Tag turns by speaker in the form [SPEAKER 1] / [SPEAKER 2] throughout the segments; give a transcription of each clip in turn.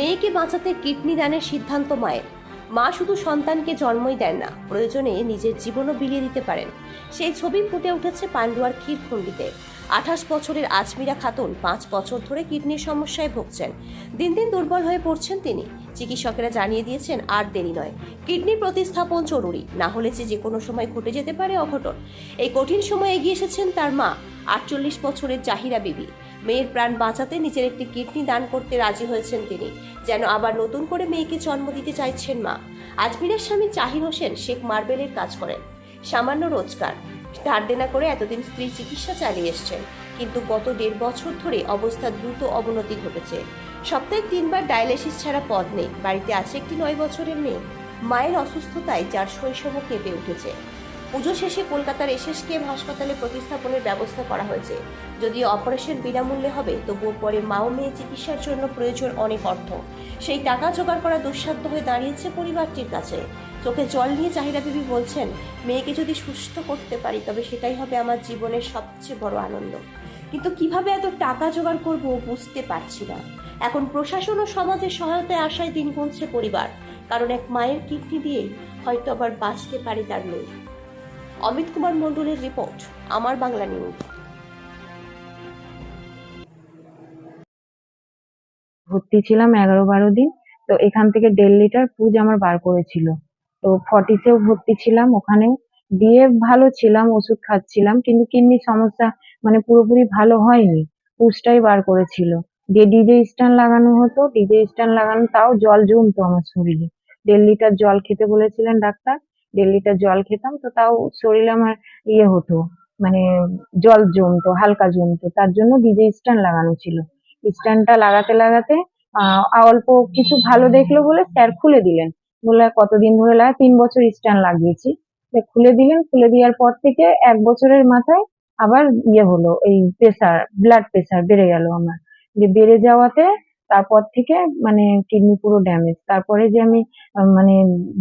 [SPEAKER 1] মেয়েকে বাঁচাতে কিডনি দানের সিদ্ধান্ত মায়ের। মা শুধু সন্তানকে জন্মই দেন না, প্রয়োজনে নিজের জীবনও বিলিয়ে দিতে পারেন। সেই ছবি ফুটে উঠেছে পান্ডুয়ার ক্ষীরখণ্ডিতে আঠাশ বছরের আজমিরা খাতুন পাঁচ বছর ধরে কিডনির সমস্যায় ভুগছেন। দিন দিন দুর্বল হয়ে পড়ছেন তিনি। চিকিৎসকেরা জানিয়ে দিয়েছেন, আর দেরি নয়। কিডনি প্রতিস্থাপন জরুরি, না হলে যে কোনো সময় ঘটে যেতে পারে অঘটন। এই কঠিন সময় এগিয়ে এসেছেন তার মা, আটচল্লিশ বছরের জাহিরা বিবি। মেয়ের প্রাণ বাঁচাতে নিজের একটি কিডনি দান করতে রাজি হয়েছেন তিনি, যেন আবার নতুন করে মেয়েকে জন্ম দিতে চাইছেন মা। আজমিরের স্বামী জাহির হোসেন শেখ মার্বেলের কাজ করেন। সামান্য রোজগার, ধার দেনা করে এতদিন স্ত্রীর চিকিৎসা চালিয়ে এসছেন। কিন্তু গত দেড় বছর ধরে অবস্থা দ্রুত অবনতি ঘটেছে। সপ্তাহে তিনবার ডায়ালিসিস ছাড়া পদ নেই। বাড়িতে আছে একটি নয় বছরের মেয়ে। মায়ের অসুস্থতায় যার শৈশব কেঁপে উঠেছে। পুজো শেষে কলকাতার এসএসকেএম হাসপাতালে প্রতিস্থাপনের ব্যবস্থা করা হয়েছে। যদিও অপারেশন বিনামূল্যে হবে, তবুও পরে মা ও মেয়ে চিকিৎসার জন্য প্রয়োজন অনেক অর্থ। সেই টাকা জোগাড় করা দুঃসাধ্য হয়ে দাঁড়িয়েছে পরিবারটির কাছে। চোখে জল নিয়ে চাহিদা বিবি বলছেন, মেয়েকে যদি সুস্থ করতে পারি, তবে সেটাই হবে আমার জীবনের সবচেয়ে বড় আনন্দ। কিন্তু কীভাবে এত টাকা জোগাড় করব বুঝতে পারছি না। এখন প্রশাসন ও সমাজের সহায়তায় আশায় দিন গুনছে পরিবার। কারণ এক মায়ের কিডনি দিয়েই হয়তো আবার বাঁচতে পারে তার মেয়ে। অমিত কুমার মণ্ডলের রিপোর্ট, আমার বাংলা নিউজ।
[SPEAKER 2] ভর্তি ছিলাম এগারো বারো দিন, তো এখান থেকে দেড় লিটার পুজ আমার বার করেছিল। তো ফর্টিসেও ভর্তি ছিলাম ওখানে দিয়ে ভালো ছিলাম, ওষুধ খাচ্ছিলাম, কিন্তু কিডনির সমস্যা মানে পুরোপুরি ভালো হয়নি। পুজটাই বার করেছিল। দিয়ে ডিজে স্ট্যান্ড লাগানো হতো ডিজে স্ট্যান্ড লাগানো, তাও জল জমতো আমার শরীরে। দেড় লিটার জল খেতে বলেছিলেন ডাক্তার, দেড় লিটার জল খেতাম তো তাও শরীরে আমার ইয়ে হতো মানে জল জমতো, হালকা জমতো, তার জন্য ডিজে স্ট্যান্ড লাগানো ছিল। স্ট্যান্ডটা লাগাতে লাগাতে অল্প কিছু ভালো দেখল বলে স্যার খুলে দিলেন। বলে কতদিন ধরে লাগা তিন বছর স্ট্যান্ড লাগিয়েছি। খুলে দিলেন, খুলে দেওয়ার পর থেকে এক বছরের মাথায় আবার ইয়ে হলো, এই প্রেসার ব্লাড প্রেসার বেড়ে গেল আমার। যে বেড়ে যাওয়াতে তারপর থেকে মানে কিডনি পুরো ড্যামেজ তারপরে যে আমি মানে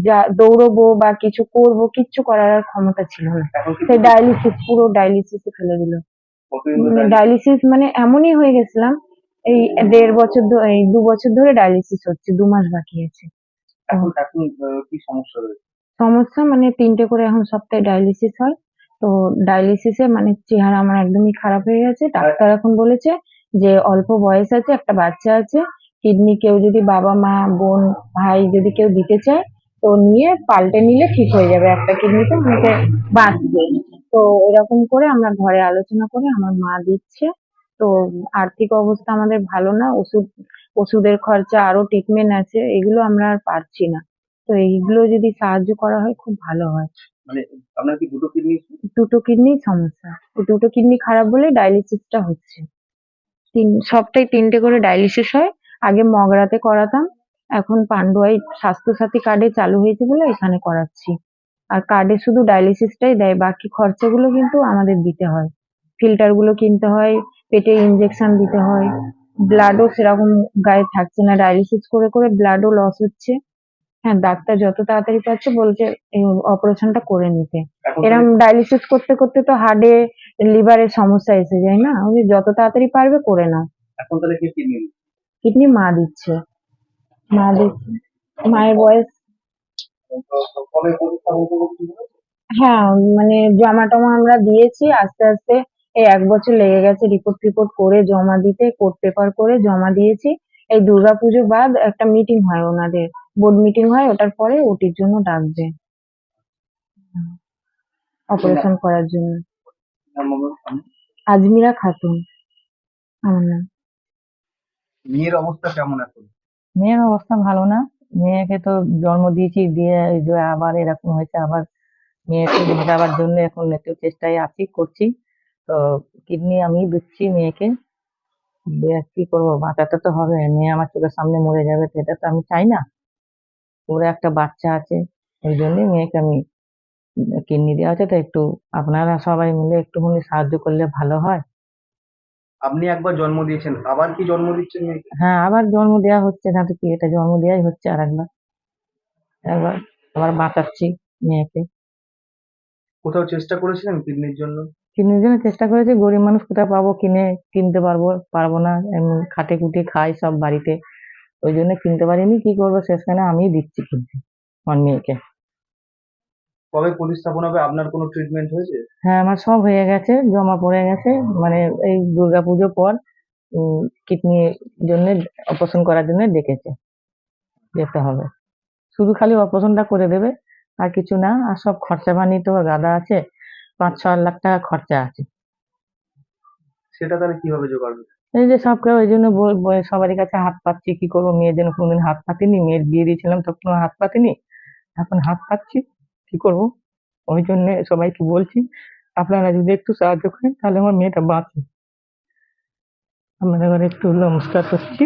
[SPEAKER 2] যা দৌড়বো বা কিছু করব কিচ্ছু করার আর ক্ষমতা ছিল না। সেই ডায়ালিসিস পুরো ডায়ালিসিসে ফেলে দিল? ডায়ালিসিস মানে এমনই হয়ে গেছিলাম এই দেড় বছর এই দু বছর ধরে ডায়ালিসিস হচ্ছে দু মাস বাকি আছে।
[SPEAKER 3] সমস্যা
[SPEAKER 2] সমস্যা মানে তিনটে করে এখন সপ্তাহে ডায়ালিসিস হয়। তো ডায়ালিসিসে মানে চেহারা আমার একদমই খারাপ হয়ে গেছে ডাক্তার এখন বলেছে যে অল্প বয়স আছে একটা বাচ্চা আছে কিডনি কেউ যদি বাবা মা বোন ভাই যদি কেউ দিতে চায় তো নিয়ে পাল্টে নিলে ঠিক হয়ে যাবে একটা কিডনিতে অনেকে বাঁচবে। তো এরকম করে আমরা ঘরে আলোচনা করে আমার মা দিচ্ছে। তো আর্থিক অবস্থা আমাদের ভালো না ওষুধ ওষুধের খরচা আরও ট্রিটমেন্ট আছে এগুলো আমরা আর পারছি না। তো এইগুলো যদি সাহায্য করা হয় খুব ভালো হয়।
[SPEAKER 3] মানে আপনার কি দুটো কিডনি?
[SPEAKER 2] দুটো কিডনি সমস্যা। দুটো কিডনি খারাপ বলে ডায়ালিসিসটা হচ্ছে। তিন সপ্তাহে তিনটে করে ডায়ালিসিস হয়। আগে মগরাতে করাতাম এখন পান্ডুয়াই স্বাস্থ্যসাথী কার্ডে চালু হয়েছে বলে এখানে করাচ্ছি। আর কার্ডে শুধু ডায়ালিসিসটাই দেয় বাকি খরচাগুলো কিন্তু আমাদের দিতে হয়। ফিল্টারগুলো কিনতে হয় পেটে ইনজেকশন দিতে হয়। ব্লাডও সেরকম গায়ে থাকছে না ডায়ালিসিস করে করে ব্লাডও লস হচ্ছে। হ্যাঁ ডাক্তার যত তাড়াতাড়ি পাচ্ছে বলছে অপারেশনটা করে নিতে। এরকম ডায়ালিসিস করতে করতে তো হার্টে লিভারের সমস্যা এসে যায় না? উনি যত তাড়াতাড়ি পারবে করে নাও।
[SPEAKER 3] এখন তাহলে কি কিডনি
[SPEAKER 2] কিডনি মা দিচ্ছে। মা দিচ্ছে। মায়ের বয়স? হ্যাঁ মানে জমা টমা আমরা দিয়েছি আস্তে আস্তে এই এক বছর লেগে গেছে রিপোর্ট টিপোর্ট করে জমা দিতে কোর্ট পেপার করে জমা দিয়েছি। এই দুর্গা দুর্গাপুজো বাদ একটা মিটিং হয় ওনাদের। বোর্ড মিটিং হয় ওটার পরে ওটির জন্য ডাকবে। অপারেশন করার জন্য। আজমিরা খাতুন। আমার নাম।
[SPEAKER 3] মেয়ের অবস্থা কেমন এখন?
[SPEAKER 4] মেয়ের অবস্থা ভালো না। মেয়েকে তো জন্ম দিয়েছি দিয়ে এই যে আবার এরকম হয়েছে আবার মেয়েকে বাঁচাবার জন্য এখন একটু চেষ্টায় আছি করছি। তো কিডনি আমি দিচ্ছি মেয়েকে। দিয়ে কি করব? বাঁচাতে তো হবে। মেয়ে আমার চোখের সামনে মরে যাবে সেটা তো আমি চাই না। ওর একটা বাচ্চা আছে ওই জন্যই মেয়েকে আমি কিডনি দেওয়া হচ্ছে তো একটু আপনারা সবাই মিলে একটুখানি সাহায্য করলে ভালো হয়।
[SPEAKER 3] আপনি একবার জন্ম দিয়েছেন আবার কি জন্ম দিচ্ছেন মেয়েকে
[SPEAKER 4] হ্যাঁ আবার জন্ম দেওয়া হচ্ছে না তো কি এটা জন্ম দেওয়াই হচ্ছে আর একবার একবার আবার বাঁচাচ্ছি মেয়েকে।
[SPEAKER 3] কোথাও চেষ্টা করেছিলেন কিডনির জন্য?
[SPEAKER 4] কিডনির জন্য চেষ্টা করেছি গরিব মানুষ কোথায় পাবো কিনে কিনতে পারব পারব না এমনি খাটে খুটে খাই সব বাড়িতে। ওই জন্য কিনতে পারিনি কি করব শেষখানে আমি দিচ্ছি কিনতে আমার মেয়েকে।
[SPEAKER 3] কবে প্রতিস্থাপন হবে? আপনার কোনো ট্রিটমেন্ট হয়েছে?
[SPEAKER 4] হ্যাঁ আমার সব হয়ে গেছে জমা পড়ে গেছে। মানে এই দুর্গা পুজো পর কিডনি জন্য অপারেশন করার জন্য ডেকেছে। যেতে হবে। শুধু খালি অপারেশনটা করে দেবে আর কিছু না। আর সব খরচা পানি তো গাদা আছে পাঁচ ছ লাখ টাকা খরচা আছে।
[SPEAKER 3] সেটা তাহলে কীভাবে জোগাড় হবে?
[SPEAKER 4] এই যে সব কেউ ওই জন্য সবারই কাছে হাত পাচ্ছি কি করব? মেয়ের জন্য কোনোদিন হাত পাতিনি মেয়ের বিয়ে দিয়েছিলাম তখন হাত পাতিনি। এখন হাত পাচ্ছি কি করব? ওই জন্য সবাইকে বলছি, আপনারা যদি একটু সাহায্য করেন, তাহলে আমার মেয়েটা বাঁচে। আপনাদের ঘরে একটু নমস্কার করছি।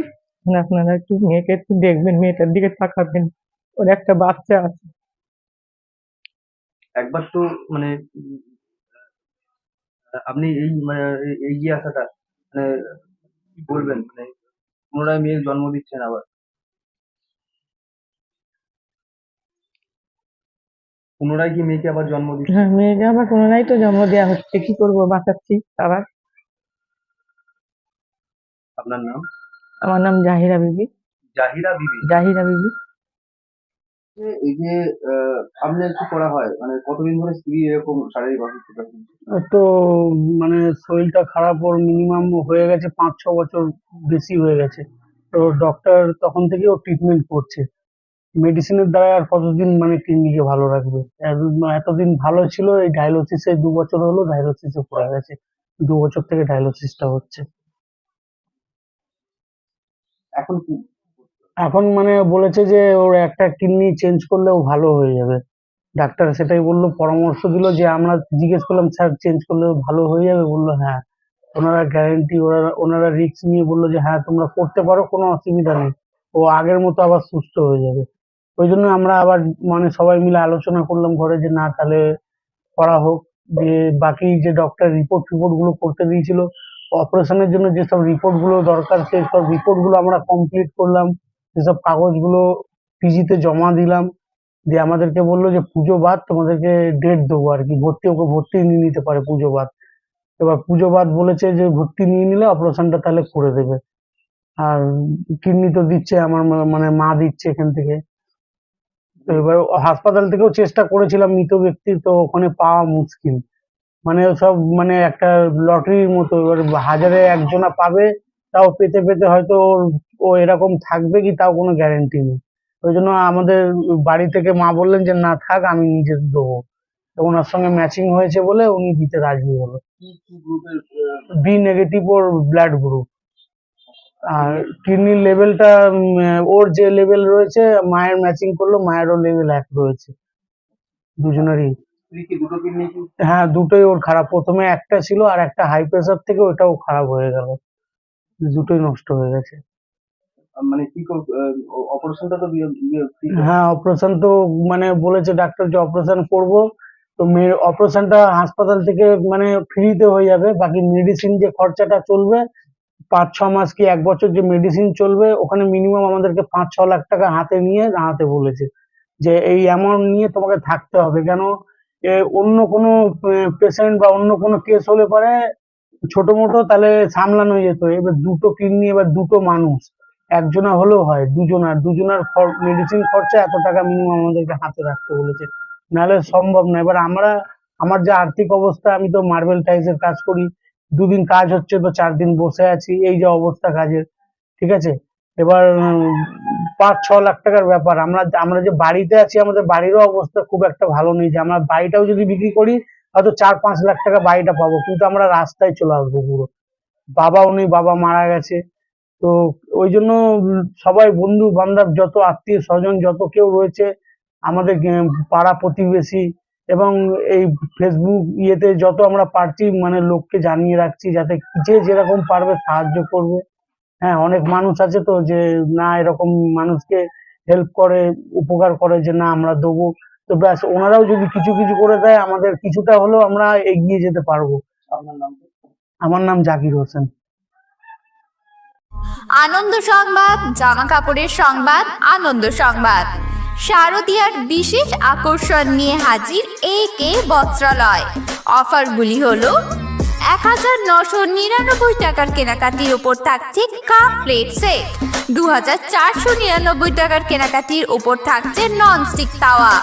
[SPEAKER 4] আপনারা একটু মেয়েকে একটু দেখবেন, মেয়েটার দিকে তাকাবেন। ওর একটা বাচ্চা আছে।
[SPEAKER 3] একবার তো মানে আপনি এই মানে এই- এগিয়ে আসাটা মানে বলবেন? মানে পুনরায় মেয়ের জন্ম দিচ্ছেন আবার। পুনরায় কি মেয়েকে আবার জন্ম দিচ্ছে?
[SPEAKER 4] হ্যাঁ মেয়েকে আবার পুনরায় তো জন্ম দেওয়া হচ্ছে। কি করব? বাঁচাচ্ছি আবার।
[SPEAKER 3] আপনার নাম?
[SPEAKER 4] আমার নাম জাহিরা বিবি।
[SPEAKER 3] জাহিরা বিবি?
[SPEAKER 4] জাহিরা বিবি।
[SPEAKER 3] এই যে আহ, আপনার কি করা হয়? মানে কতদিন ধরে স্ত্রী এরকম শারীরিক অসুস্থতা
[SPEAKER 5] তো মানে শরীরটা খারাপ ওর মিনিমাম হয়ে গেছে পাঁচ ছ বছর বেশি হয়ে গেছে। তো ডক্টর তখন থেকে ও ট্রিটমেন্ট করছে। মেডিসিনের দ্বারা আর কতদিন মানে কিডনিকে ভালো রাখবে? এতদিন ভালো ছিল এই ডায়ালিসিসে দু বছর হলো ডায়ালিসিসে পড়ে গেছে। দু বছর থেকে ডায়ালিসিসটা হচ্ছে।
[SPEAKER 3] এখন কি?
[SPEAKER 5] এখন মানে বলেছে যে ওর একটা কিডনি চেঞ্জ করলেও ভালো হয়ে যাবে। ডাক্তার সেটাই বলল পরামর্শ দিল যে আমরা জিজ্ঞেস করলাম স্যার চেঞ্জ করলেও ভালো হয়ে যাবে? বলল হ্যাঁ। ওনারা গ্যারেন্টি ওনারা ওনারা রিস্ক নিয়ে বলল যে হ্যাঁ তোমরা করতে পারো কোনো অসুবিধা নেই। ও আগের মতো আবার সুস্থ হয়ে যাবে। ওই জন্য আমরা আবার মানে সবাই মিলে আলোচনা করলাম ঘরে যে, না, তাহলে করা হোক। যে, বাকি যে ডক্টর রিপোর্ট ফিপোর্টগুলো করতে দিয়েছিল অপারেশনের জন্য যেসব রিপোর্টগুলো দরকার সেই সব রিপোর্টগুলো আমরা কমপ্লিট করলাম। সেসব কাগজগুলো পিজিতে জমা দিলাম, দিয়ে আমাদেরকে বলল যে, পুজো বাদ, তোমাদেরকে ডেট দেবো আর কি। ভর্তি ওকে ভর্তি নিয়ে নিতে পারে পুজো বাদ। এবার পুজো বাদ বলেছে যে, ভর্তি নিয়ে নিলে অপারেশনটা তাহলে করে দেবে। আর কিডনি তো দিচ্ছে, আমার মানে মা দিচ্ছে এখান থেকে। এবার হাসপাতাল থেকেও চেষ্টা করেছিলাম মৃত ব্যক্তির তো ওখানে পাওয়া মুশকিল। মানে সব মানে একটা লটারির মতো এবার হাজারে একজনা পাবে তাও পেতে পেতে হয়তো ওর- ও এরকম থাকবে কি তাও কোনো গ্যারেন্টি নেই। ওই জন্য আমাদের বাড়ি থেকে মা বললেন যে না থাক আমি নিজে দেবো। তো ওনার সঙ্গে ম্যাচিং হয়েছে বলে উনি দিতে রাজি হলো। বি নেগেটিভ ওর ব্লাড গ্রুপ আর কিডনির লেভেলটা ওর যে লেভেল রয়েছে মায়ের ম্যাচিং করল মায়েরও লেভেল এক রয়েছে। দুজনেরই। হ্যাঁ দুটোই ওর খারাপ। প্রথমে একটা ছিল আর একটা হাই প্রেসার থেকে ওটাও খারাপ হয়ে গেল। দুটোই নষ্ট হয়ে গেছে।
[SPEAKER 3] মানে কি অপারেশনটা তো
[SPEAKER 5] হ্যাঁ অপারেশন তো মানে বলেছে ডাক্তার যে অপারেশন করব। তো অপারেশনটা হাসপাতাল থেকে মানে ফ্রিতে হয়ে যাবে। বাকি মেডিসিন যে খরচাটা চলবে পাঁচ ছ মাস কি এক বছর যে মেডিসিন চলবে, ওখানে মিনিমাম আমাদেরকে পাঁচ ছ লাখ টাকা হাতে নিয়ে দাঁড়াতে বলেছে। যে এই অ্যামাউন্ট নিয়ে তোমাকে থাকতে হবে। কেন? অন্য কোনো পেশেন্ট বা অন্য কোনো কেস হলে পরে ছোট মোটো তাহলে সামলানো যেত। এবার দুটো কিডনি, এবার দুটো মানুষ। একজনা হলেও হয়, দুজনার। দুজনার মেডিসিন খরচা এত টাকা মিনিমাম আমাদেরকে হাতে রাখতে বলেছে। নাহলে সম্ভব না। এবার আমরা, আমার যে আর্থিক অবস্থা, আমি তো মার্বেল টাইলসের কাজ করি। দুদিন কাজ হচ্ছে তো চার দিন বসে আছি, এই যে অবস্থা কাজের, ঠিক আছে? এবার পাঁচ, ছ লাখ টাকার ব্যাপার। আমরা আমরা যে বাড়িতে আছি, আমাদের বাড়িরও অবস্থা খুব একটা ভালো নেই যে আমরা বাড়িটাও যদি বিক্রি করি, হয়তো চার, পাঁচ লাখ টাকা বাড়িটা পাবো, কিন্তু আমরা রাস্তায় চলে আসব পুরো। বাবাও নেই, বাবা মারা গেছে। তো ওই জন্য সবাই বন্ধু বান্ধব যত আত্মীয় স্বজন যত কেউ রয়েছে, আমাদের পাড়া প্রতিবেশী এবং এই ফেসবুক ইয়েতে যত আমরা পারছি মানে লোককে জানিয়ে রাখছি যাতে যে যেরকম পারবে সাহায্য করবে। হ্যাঁ অনেক মানুষ আছে তো যে না এরকম মানুষকে হেল্প করে উপকার করে যে না আমরা দেবো। তো ব্যাস ওনারাও যদি কিছু কিছু করে দেয় আমাদের কিছুটা হলেও আমরা এগিয়ে যেতে পারব? আমার নাম জাকির হোসেন।
[SPEAKER 6] আনন্দ সংবাদ জামা কাপড়ের সংবাদ আনন্দ সংবাদ। শারদিয়ার বিশেষ আকর্ষণ নিয়ে হাজির এ কে বস্ত্রালয়। অফারগুলি হলো, এক হাজার নশো নিরানব্বই টাকার কেনাকাটির ওপর থাকছে কাপ প্লেট সেট, দু হাজার চারশো নিরানব্বই টাকার কেনাকাটির ওপর থাকছে ননস্টিক তাওয়া,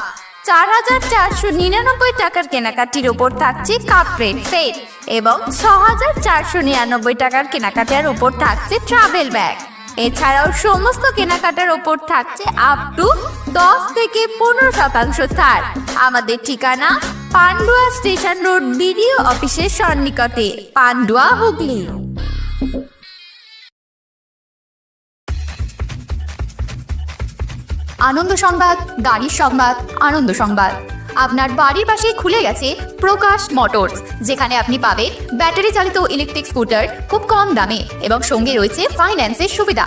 [SPEAKER 6] চার হাজার চারশো নিরানব্বই টাকার কেনাকাটির ওপর থাকছে কাপ প্লেট সেট এবং ছ হাজার চারশো নিরানব্বই টাকার কেনাকাটার ওপর থাকছে ট্রাভেল ব্যাগ এছাড়াও সমস্ত কেনাকাটার ওপর থাকছে আপ টু দশ থেকে পনেরো শতাংশ ছাড়। আমাদের ঠিকানা পান্ডুয়া স্টেশন রোড বিডিও অফিসের সন্নিকটে, পান্ডুয়া হুগলি। আনন্দ সংবাদ, গাড়ির সংবাদ, আনন্দ সংবাদ। আপনার বাড়ির পাশেই খুলে গেছে প্রকাশ মোটরস, যেখানে আপনি পাবেন ব্যাটারি চালিত ইলেকট্রিক স্কুটার খুব কম দামে এবং সঙ্গে রয়েছে ফাইন্যান্সের সুবিধা।